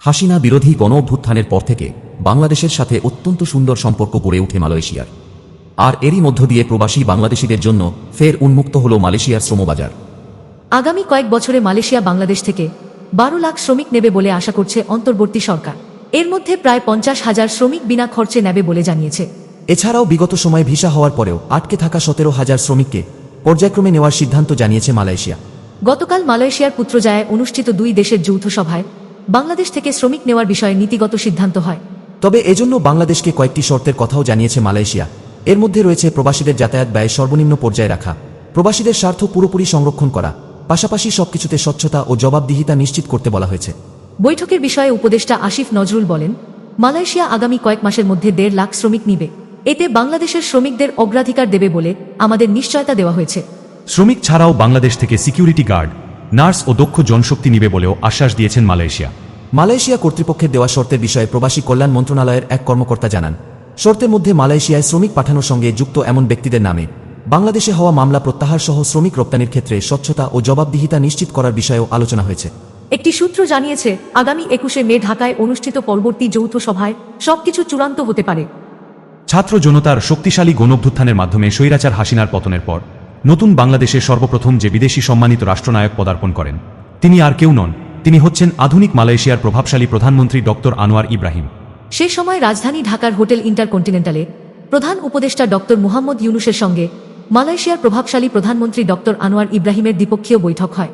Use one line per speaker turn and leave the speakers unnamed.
হাসিনা বিরোধী গণ অভ্যুত্থানের পর থেকে বাংলাদেশের সাথে অত্যন্ত সুন্দর সম্পর্ক গড়ে ওঠে মালয়েশিয়ার। আর এরই মধ্য দিয়ে প্রবাসী বাংলাদেশিদের জন্য ফের উন্মুক্ত হল মালয়েশিয়ার শ্রমবাজার।
আগামী কয়েক বছরে মালয়েশিয়া বাংলাদেশ থেকে বারো লাখ শ্রমিক নেবে বলে আশা করছে অন্তর্বর্তী সরকার। এর মধ্যে প্রায় পঞ্চাশ হাজার শ্রমিক বিনা খরচে নেবে বলে জানিয়েছে।
এছাড়াও বিগত সময়ে ভিসা হওয়ার পরেও আটকে থাকা সতেরো হাজার শ্রমিককে পর্যায়ক্রমে নেওয়ার সিদ্ধান্ত জানিয়েছে মালয়েশিয়া।
গতকাল মালয়েশিয়ার পুত্রজায়ায় অনুষ্ঠিত দুই দেশের যৌথ সভায় বাংলাদেশ থেকে শ্রমিক নেওয়ার বিষয়ে নীতিগত সিদ্ধান্ত হয়।
তবে এজন্য বাংলাদেশকে কয়েকটি শর্তের কথাও জানিয়েছে মালয়েশিয়া। এর মধ্যে রয়েছে প্রবাসীদের যাতায়াত ব্যয় সর্বনিম্ন পর্যায়ে রাখা প্রবাসীদের স্বার্থ পুরোপুরি সংরক্ষণ করা পাশাপাশি সবকিছুতে স্বচ্ছতা ও জবাবদিহিতা নিশ্চিত করতে বলা হয়েছে।
বৈঠকের বিষয়ে উপদেষ্টা আসিফ নজরুল বলেন মালয়েশিয়া আগামী কয়েক মাসের মধ্যে দেড় লাখ শ্রমিক নিবে। এতে বাংলাদেশের শ্রমিকদের অগ্রাধিকার দেবে বলে আমাদের নিশ্চয়তা দেওয়া হয়েছে।
শ্রমিক ছাড়াও বাংলাদেশ থেকে সিকিউরিটি গার্ড নার্স ও দক্ষ জনশক্তি নিবে বলেও আশ্বাস দিয়েছেন মালয়েশিয়া।
মালয়েশিয়া কর্তৃপক্ষের দেওয়া শর্তের বিষয়ে প্রবাসী কল্যাণ মন্ত্রণালয়ের এক কর্মকর্তা জানান শর্তের মধ্যে মালয়েশিয়ায় শ্রমিক পাঠানোর সঙ্গে যুক্ত এমন ব্যক্তিদের নামে বাংলাদেশে হওয়া মামলা প্রত্যাহার সহ শ্রমিক রপ্তানির ক্ষেত্রে স্বচ্ছতা ও জবাবদিহিতা নিশ্চিত করার বিষয়েও আলোচনা হয়েছে।
একটি সূত্র জানিয়েছে আগামী একুশে মে ঢাকায় অনুষ্ঠিত পরবর্তী যৌথ সভায় সবকিছু চূড়ান্ত হতে পারে।
ছাত্র জনতার শক্তিশালী গণভ্যুত্থানের মাধ্যমে স্বৈরাচার হাসিনার পতনের পর নতুন বাংলাদেশের সর্বপ্রথম যে বিদেশি সম্মানিত রাষ্ট্রনায়ক পদার্পণ করেন, তিনি আর কেউ নন, তিনি হচ্ছেন আধুনিক মালয়েশিয়ার প্রভাবশালী প্রধানমন্ত্রী ডক্টর আনোয়ার ইব্রাহিম।
সে সময় রাজধানী ঢাকার হোটেল ইন্টারকন্টিনেন্টালে প্রধান উপদেষ্টা ডক্টর মুহাম্মদ ইউনুসের সঙ্গে মালয়েশিয়ার প্রভাবশালী প্রধানমন্ত্রী ডক্টর আনোয়ার ইব্রাহিমের দ্বিপক্ষীয় বৈঠক হয়।